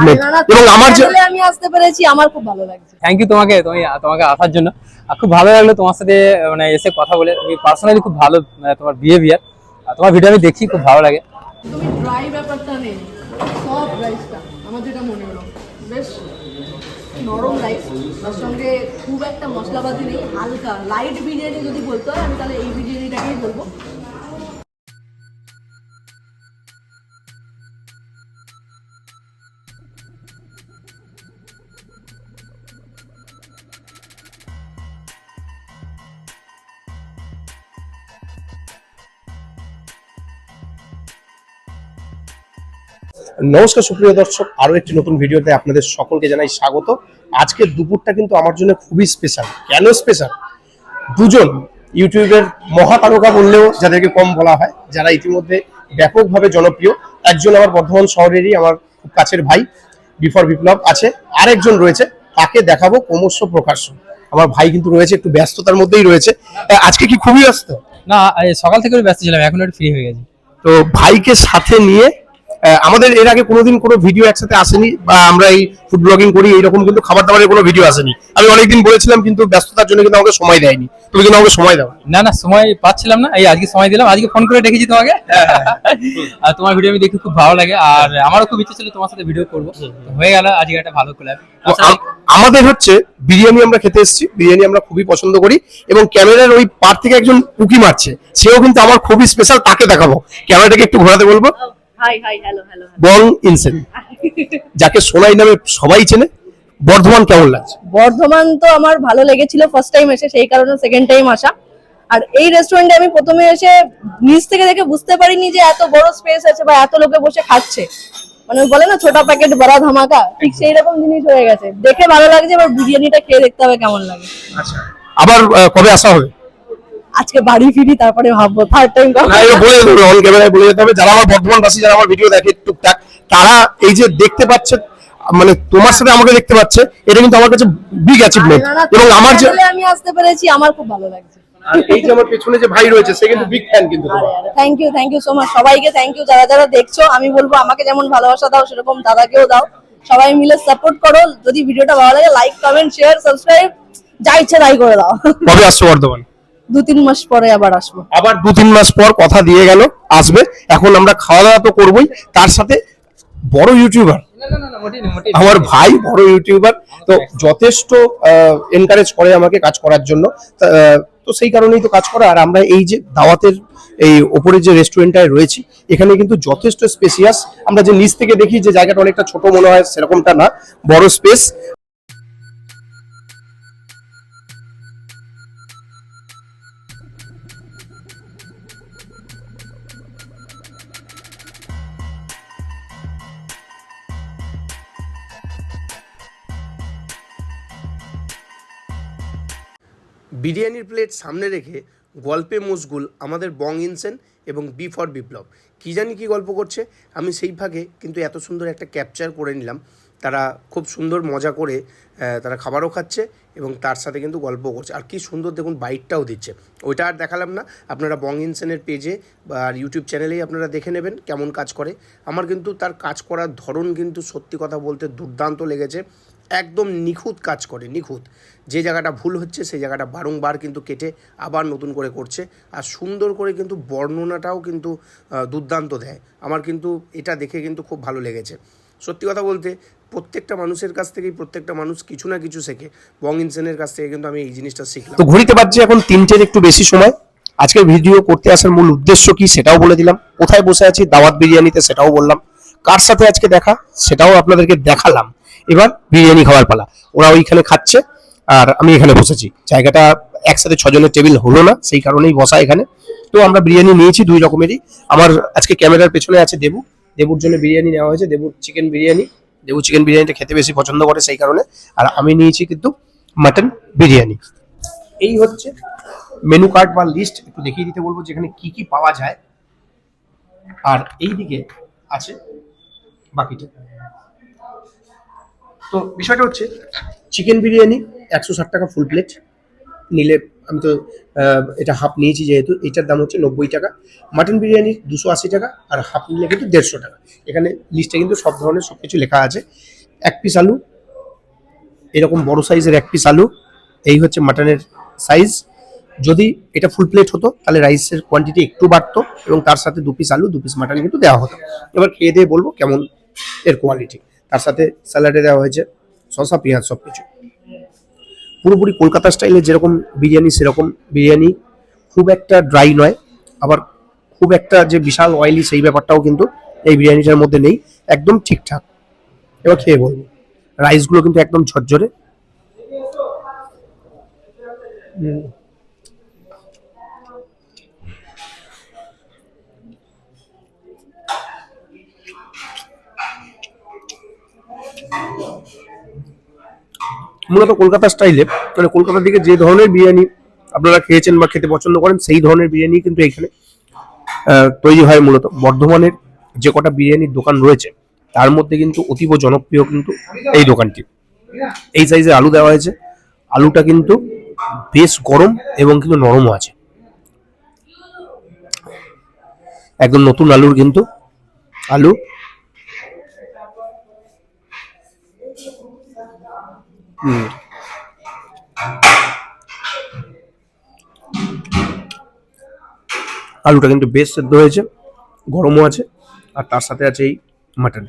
না, এবং আমার যে আমি আসতে পেরেছি আমার খুব ভালো লাগছে। থ্যাংক ইউ তোমাকে তুমি তোমাকে আসার জন্য। খুব ভালো লাগল তোমার সাথে মানে এসে কথা বলে। তুমি পার্সোনালি খুব ভালো মানে তোমার বিহেভিয়ার আর তোমার ভিডিও আমি দেখি খুব ভালো লাগে। তুমি ড্রাই ব্যাপারটা নেই সব রাইসটা আমার যেটা মনে হলো। বেশ নরম রাইস তার সঙ্গে খুব একটা মশলাপাতি নেই হালকা। লাইট বিরিয়ানি যদি বলতে হয় আমি তাহলে এই বিরিয়ানিটাকেই বলব। নমস্কার সুপ্রিয় দর্শক আরও একটি নতুন ভিডিওতে আপনাদের সকলকে জানাই স্বাগত। আজকের দুপুরটা কিন্তু আমার জন্য খুবই স্পেশাল কেন স্পেশাল দুজন ইউটিউবের মহাতারকা বললেও যাদেরকে কম বলা হয় যারা ইতিমধ্যে ব্যাপকভাবে জনপ্রিয়। একজন আমার বর্ধমান শহরেরই আমার খুব কাছের ভাই বিফর বিপ্লব আছে। আরেকজন রয়েছে তাকে দেখাবো ক্রমশ প্রকাশ্য। আমার ভাই কিন্তু রয়েছে একটু ব্যস্ততার মধ্যেই রয়েছে। আজকে কি খুবই ব্যস্ত? না সকাল থেকে ব্যস্ত ছিলাম এখন একটু ফ্রি হয়ে গেছি। তো ভাইকে সাথে নিয়ে আমাদের এর আগে কোনোদিন কোনো ভিডিও একসাথে আসেনি বা আমরা এই ফুড ব্লগিং করি এইরকম কিন্তু খাবার দাবারের কোনো ভিডিও আসেনি। আমি অনেকদিন বলেছিলাম কিন্তু ব্যস্ততার জন্য কিন্তু আমাকে সময় দেয়নি। তুমি কিন্তু আমাকে সময় দাও। না না সময় পাচ্ছিলাম না। এই আজকে সময় দিলাম। আজকে ফোন করে ডেকেছি তোমাকে। আর তোমার ভিডিও আমি দেখে খুব ভালো লাগে। আর আমারও খুব ইচ্ছে ছিল তোমার সাথে ভিডিও করব। হয়ে গেল আজকে একটা ভালো কোলাব আমাদের হচ্ছে বিরিয়ানি আমরা খেতে এসেছি। বিরিয়ানি আমরা খুবই পছন্দ করি। এবং ক্যামেরার ওই পার থেকে একজন উকি মারছে। সেও কিন্তু আমার খুবই স্পেশাল তাকে দেখাবো। ক্যামেরাটাকে একটু ঘোরাতে বলব। Hi hi hello hello Bong Insane যাকে সোনাই নামে সবাই চেনে বর্ধমান কেমন লাগছে? বর্ধমান তো আমার ভালো লেগেছিল ফার্স্ট টাইম এসে সেই কারণে সেকেন্ড টাইম আসা। আর এই রেস্টুরেন্টে আমি প্রথমে এসে নিচ থেকে দেখে বুঝতে পারিনি যে এত বড় স্পেস আছে বা এত লোকে বসে খাচ্ছে। মানে বলে না ছোটা প্যাকেট বড় ধামাকা ঠিক সেই রকম জিনিস হয়ে গেছে। দেখে ভালো লাগছে এবার বিরিয়ানিটা খেয়ে দেখতে হবে কেমন লাগে। আচ্ছা। আবার কবে আসা হবে? আজকে বাড়ি ফিরি তারপরে ভাববো থার্ড টাইম না এটা বলে হবে অন ক্যামেরায় বলে যেতে হবে। যারা আমার বর্ধমানবাসী যারা আমার ভিডিও দেখে টুকটাক তারা এই যে দেখতে পাচ্ছে মানে তোমার সাথে আমাকে দেখতে পাচ্ছে এটা কিন্তু আমার কাছে বিগ অ্যাচিভমেন্ট এবং আমার যে আমি আসতে পেরেছি আমার খুব ভালো লাগছে। এই যে আমার পেছনে যে ভাই রয়েছে সে কিন্তু বিগ ফ্যান কিন্তু তোমার। Thank you thank you so much সবাইকে থ্যাংক ইউ যারা যারা দেখছ আমি বলব আমাকে যেমন ভালোবাসা দাও সেরকম দাদাকেও দাও। সবাই মিলে সাপোর্ট করো। যদি ভিডিওটা ভালো লাগে লাইক কমেন্ট শেয়ার সাবস্ক্রাইব যা ইচ্ছে তাই করে দাও। কবে আসছো বর্ধমান? দু তিন মাস পরে আবার আসব। আবার দু তিন মাস পর কথা দিয়ে গেল, আসবে। এখন আমরা খাওয়া দাওয়া তো করবোই। তার সাথে বড় ইউটিউবার। আমার ভাই বড় ইউটিউবার তো যথেষ্ট এনকারেজ করে আমাকে কাজ করার জন্য। তো সেই কারণেই তো কাজ করা। আর আমরা এই যে দাওয়াতের, এই ওপরে যে রেস্টুরেন্টটায় রয়েছি, এখানে কিন্তু যথেষ্ট স্পেসিয়াস আমরা যে নিচ থেকে দেখি যে জায়গাটা অনেকটা ছোট মনে হয়, সেরকমটা না, বড় স্পেস বিরিয়ানির প্লেট সামনে রেখে গল্পে মশগুল আমাদের বং ইনসেন এবং বি ফর বিপ্লব। কী জানি কি গল্প করছে? আমি সেই ভাগে কিন্তু এত সুন্দর একটা ক্যাপচার করে নিলাম। তারা খুব সুন্দর মজা করে তারা খাবারও খাচ্ছে এবং তার সাথে কিন্তু গল্প করছে। আর কি সুন্দর দেখুন, বাইটটাও দিচ্ছে। ওইটা আর দেখালাম না। আপনারা বং ইনসেনের পেজে বা আর ইউটিউব চ্যানেলেই আপনারা দেখে নেবেন কেমন কাজ করে। আমার কিন্তু তার কাজ করার ধরন কিন্তু সত্যি কথা বলতে দুর্দান্ত লেগেছে। একদম নিখুঁত কাজ করে, নিখুঁত। যে জায়গাটা ভুল হচ্ছে, সেই জায়গাটা বারংবার কিন্তু কেটে আবার নতুন করে করছে আর সুন্দর করে কিন্তু বর্ণনাটাও কিন্তু দুর্দান্ত দেয়। আমার কিন্তু এটা দেখে কিন্তু খুব ভালো লেগেছে। সত্যি কথা বলতে, প্রত্যেকটা মানুষের কাছ থেকেই, প্রত্যেকটা মানুষ কিছু না কিছু শেখে। বং ইনসেনের কাছ থেকে কিন্তু আমি এই জিনিসটা শিখলাম। তো ঘড়িতে পারছি এখন তিনটের একটু বেশি সময়। আজকের ভিডিও করতে আসার মূল উদ্দেশ্য কি সেটাও বলে দিলাম। কোথায় বসে আছি, দাওয়াত বিরিয়ানিতে সেটাও বললাম। কার সাথে আজকে দেখা সেটাও আপনাদেরকে দেখালাম। এবার বিরিয়ানি খাওয়ার পালা। ওরা ওইখানে খাচ্ছে, আর আমি এখানে বসেছি। জায়গাটা একসাথে ছজনের টেবিল হলো না, সেই কারণেই বসা এখানে। তো আমরা বিরিয়ানি নিয়েছি দুই রকমেরই। আমার আজকে ক্যামেরার পেছনে আছে দেবু। দেবুর জন্য বিরিয়ানি নেওয়া হয়েছে, দেবুর চিকেন বিরিয়ানি। দেবু চিকেন বিরিয়ানিটা খেতে বেশি পছন্দ করে সেই কারণে। আর আমি নিয়েছি কিন্তু মাটন বিরিয়ানি। এই হচ্ছে মেনু কার্ড বা লিস্ট একটু দেখিয়ে দিতে বলব যেখানে কি কি পাওয়া যায়। আর এই দিকে আছে বাকিটা। তো বিষয়টা হচ্ছে চিকেন বিরিয়ানি একশো ষাট টাকা ফুল প্লেট নিলে আমি তো এটা হাফ নিয়েছি যেহেতু, এটার দাম হচ্ছে নব্বই টাকা। মাটন বিরিয়ানি দুশো আশি টাকা আর হাফ নিলে কিন্তু দেড়শো টাকা। এখানে লিস্টে কিন্তু সব ধরনের সব কিছু লেখা আছে। এক পিস আলু, এরকম বড় সাইজের এক পিস আলু, এই হচ্ছে মাটনের সাইজ যদি এটা ফুল প্লেট হতো, তাহলে রাইসের কোয়ান্টিটি একটু বাড়তো এবং তার সাথে দু পিস আলু, দু পিস মাটন কিন্তু দেওয়া হতো। এবার খেয়ে দিয়ে বলব কেমন এর কোয়ালিটি তার সাথে স্যালাডে দেওয়া হয়েছে শসা, পেঁয়াজ সব কিছু পুরোপুরি কলকাতা স্টাইলে যেরকম বিরিয়ানি, সেরকম বিরিয়ানি। খুব একটা ড্রাই নয়, আবার খুব একটা যে বিশাল অয়েলি সেই ব্যাপারটাও কিন্তু এই বিরিয়ানিটার মধ্যে নেই, একদম ঠিকঠাক। এবার খেয়ে বলব। রাইসগুলো কিন্তু একদম ঝরঝরে। হুম। মূলত কলকাতা স্টাইলে মানে কলকাতার দিকে যে ধরনের বিরিয়ানি আপনারা খেয়েছেন বা খেতে পছন্দ করেন, সেই ধরনের বিরিয়ানি কিন্তু এখানে তৈরি হয় মূলত। বর্ধমানের যে কটা বিরিয়ানির দোকান রয়েছে, তার মধ্যে কিন্তু অতীব জনপ্রিয় কিন্তু এই দোকানটি। এই সাইজে আলু দেওয়া হয়েছে। আলুটা কিন্তু বেশ গরম এবং কিন্তু নরমও আছে। একদম নতুন আলুর কিন্তু আলু আলুটা কিন্তু বেশ সেদ্ধ হয়েছে, গরমও আছে, আর তার সাথে আছে এই মাটন।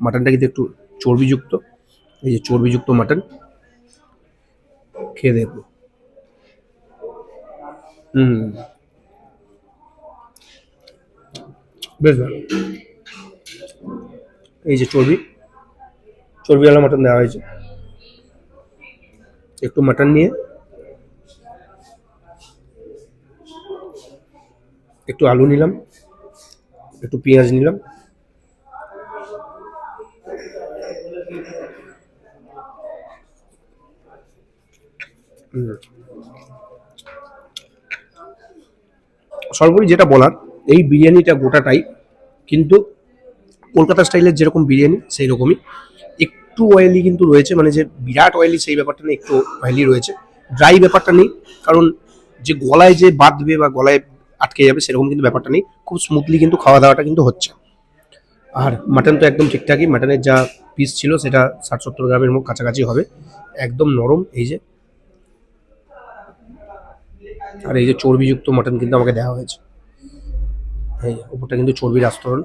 মাটনটা কিন্তু একটু চর্বিযুক্ত, এই যে চর্বিযুক্ত মাটন। খেয়ে দেখব হুম। বেশ ভালো। এই যে চর্বি চর্বিওয়ালা মাটন দেওয়া হয়েছে। একটু মাটন নিয়ে। একটু আলু নিলাম, একটু পেঁয়াজ নিলাম। সর্বোপরি যেটা বলার, এই বিরিয়ানিটা গোটাটাই কিন্তু কলকাতা স্টাইলের যেরকম বিরিয়ানি সেই রকমই একটু অয়েলি কিন্তু রয়েছে মানে যে বিরাট অয়েলি সেই ব্যাপারটা নেই একটু অয়েলি রয়েছে। ড্রাই ব্যাপারটা নেই কারণ যে গলায় যে বাঁধবে বা গলায় আটকে যাবে সেরকম কিন্তু ব্যাপারটা নেই খুব স্মুথলি কিন্তু খাওয়া দাওয়াটা কিন্তু হচ্ছে। আর মাটন তো একদম ঠিকঠাকই মাটনের যা পিস ছিল সেটা ষাট সত্তর গ্রামের মুখ কাছাকাছি হবে একদম নরম এই যে। আর এই যে চর্বিযুক্ত মাটন কিন্তু আমাকে দেওয়া হয়েছে। এই যে, উপরটা কিন্তু চর্বির আস্তরণ।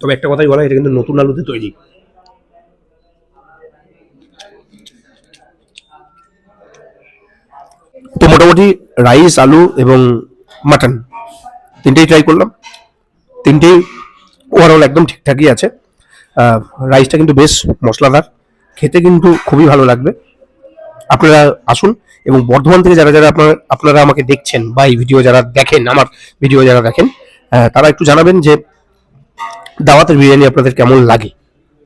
তবে একটা কথাই বলা এটা কিন্তু নতুন আলুতে তৈরি। তো মোটামুটি রাইস, আলু এবং মাটন তিনটেই ট্রাই করলাম। তিনটেই ওভারঅল একদম ঠিকঠাকই আছে। রাইসটা কিন্তু বেশ মশলাদার। খেতে কিন্তু খুবই ভালো লাগবে। আপনারা আসুন এবং বর্ধমান থেকে যারা যারা আপনারা আপনারা আমাকে দেখছেন বা এই ভিডিও যারা দেখেন, আমার ভিডিও যারা দেখেন তারা একটু জানাবেন যে দাওয়াতের বিরিয়ানি আপনাদের কেমন লাগে।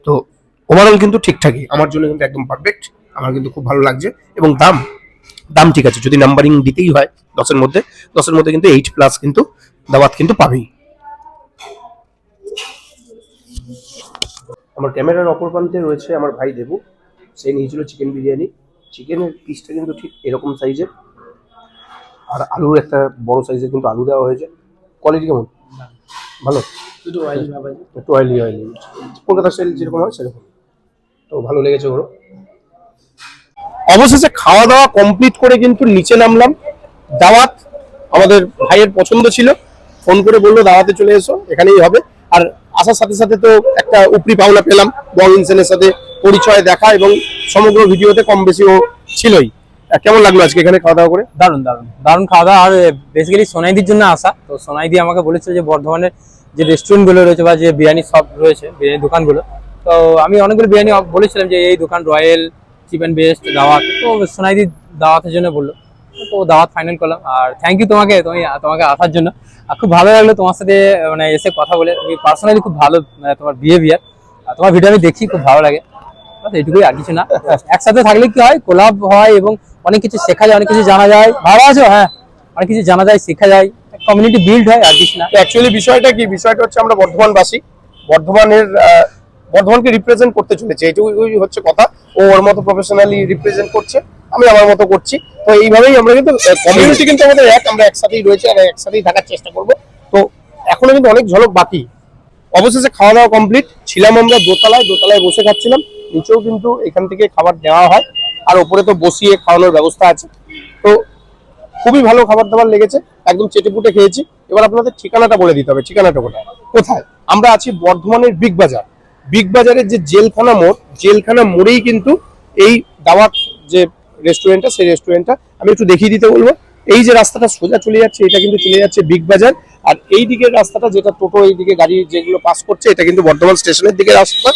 তো ওভারঅল কিন্তু ঠিকঠাকই, আমার জন্য কিন্তু একদম পারফেক্ট আমার কিন্তু খুব ভালো লাগছে এবং দাম দাম ঠিক আছে, যদি নাম্বারিং দিতেই হয় দশের মধ্যে দশের মধ্যে কিন্তু এইট প্লাস কিন্তু দাওয়াত কিন্তু পাবেই। আমার ক্যামেরার অপর প্রান্তে রয়েছে আমার ভাই দেবু, সে নিয়েছিল চিকেন বিরিয়ানি। চিকেনের পিসটা কিন্তু ঠিক এরকম সাইজের আর আলুর একটা বড় সাইজের কিন্তু আলু দেওয়া হয়েছে। কোয়ালিটি কেমন? ভালো? একটু অয়েলি অয়েলি কলকাতা স্টাইল যেরকম হয় সেরকম। তো ভালো লেগেছে ওরও। অবশেষে খাওয়া দাওয়া কমপ্লিট করে কিন্তু নিচে নামলাম। দাওয়াত আমাদের ভাইয়ের পছন্দ ছিল। ফোন করে বলল দাওয়াতে চলে এসো এখানেই হবে। আর আসার সাথে সাথে তো একটা উপরি পাওনা পেলাম। বং ইনসেনের সাথে পরিচয় দেখা এবং সমগ্র ভিডিওতে কম বেশি ও ছিলই। কেমন লাগল আজকে এখানে খাওয়া দাওয়া করে? দারুণ দারুণ দারুণ খাওয়া দাওয়া। আর বেসিক্যালি সোনাইদির জন্য আসা তো সোনাইদি আমাকে বলেছিল যে বর্ধমানের যে রেস্টুরেন্টগুলো রয়েছে বা যে বিরিয়ানি শপ রয়েছে, বিরিয়ানি দোকানগুলো, তো আমি অনেকগুলো বিরিয়ানি বলেছিলাম যে এই দোকান রয়্যাল চিকেন বেস্ট, দাওয়াত। তো সোনাইদি দাওয়াতের জন্য বলল। তো দাওয়াত ফাইনাল করলাম। আর থ্যাংক ইউ তোমাকে, তুমি তোমাকে আসার জন্য। আর খুব ভালো লাগল তোমার সাথে মানে এসে কথা বলে। তুমি পার্সোনালি খুব ভালো মানে তোমার বিহেভিয়ার তোমার ভিডিও আমি দেখি খুব ভালো লাগে। এটুকুই আর কিছু না। একসাথে থাকলে কি হয়? কোলাপ হয় এবং অনেক কিছু শেখা যায় অনেক কিছু জানা যায়। ভালো আছো? হ্যাঁ অনেক কিছু জানা যায় শেখা যায়। কমিউনিটি বিল্ড হয় আর কিছু না। অ্যাকচুয়ালি বিষয়টা কি? বিষয়টা হচ্ছে আমরা বর্ধমানবাসী। বর্ধমানের বর্ধমানকে রিপ্রেজেন্ট করতে চলেছে। এইটুকুই হচ্ছে কথা। ও ওর মতো প্রফেশনালি রিপ্রেজেন্ট করছে। আমি আমার মতো করছি। তো এইভাবেই আমরা কিন্তু কমিউনিটি কিন্তু আমাদের এক। আমরা একসাথেই রয়েছে আর একসাথেই থাকার চেষ্টা করব। তো এখনও কিন্তু অনেক ঝলক বাকি। অবশেষে খাওয়া দাওয়া কমপ্লিট ছিলাম আমরা দোতলায়। দোতলায় বসে খাচ্ছিলাম। নিচেও কিন্তু এখান থেকে খাবার দেওয়া হয়। আর ওপরে তো বসিয়ে খাওয়ানোর ব্যবস্থা আছে। তো খুবই ভালো খাবার দাবার লেগেছে। একদম চেটেপুটে খেয়েছি। এবার আপনাদের ঠিকানাটা বলে দিতে হবে। ঠিকানাটা কোথায় কোথায়? আমরা আছি বর্ধমানের বিগ বাজার। বিগ বাজারের যে জেলখানা মোড়, জেলখানা মোড়েই কিন্তু এই দাওয়াত যে রেস্টুরেন্টটা সেই রেস্টুরেন্টটা আমি একটু দেখিয়ে দিতে বলব। এই যে রাস্তাটা সোজা চলে যাচ্ছে, এটা কিন্তু চলে যাচ্ছে বিগ বাজার। আর এই দিকের রাস্তাটা, যেটা টোটো, এই দিকে গাড়ি যেগুলো পাস করছে, এটা কিন্তু বর্ধমান স্টেশনের দিকে রাস্তা।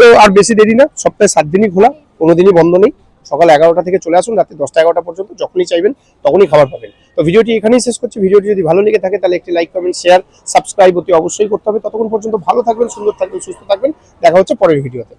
তো আর বেশি দেরি না, সপ্তাহে সাত দিনই খোলা, কোনো দিনই বন্ধ নেই। সকাল এগারোটা থেকে চলে আসুন, রাতে দশটা এগারোটা পর্যন্ত যখনই চাইবেন, তখনই খাবার পাবেন। তো ভিডিওটি এখানেই শেষ করছি। ভিডিওটি যদি ভালো লেগে থাকে, তাহলে একটি লাইক কমেন্ট শেয়ার সাবস্ক্রাইব অতি অবশ্যই করতে হবে। ততক্ষণ পর্যন্ত ভালো থাকবেন, সুন্দর থাকবেন, সুস্থ থাকবেন। দেখা হচ্ছে পরের ভিডিওতে।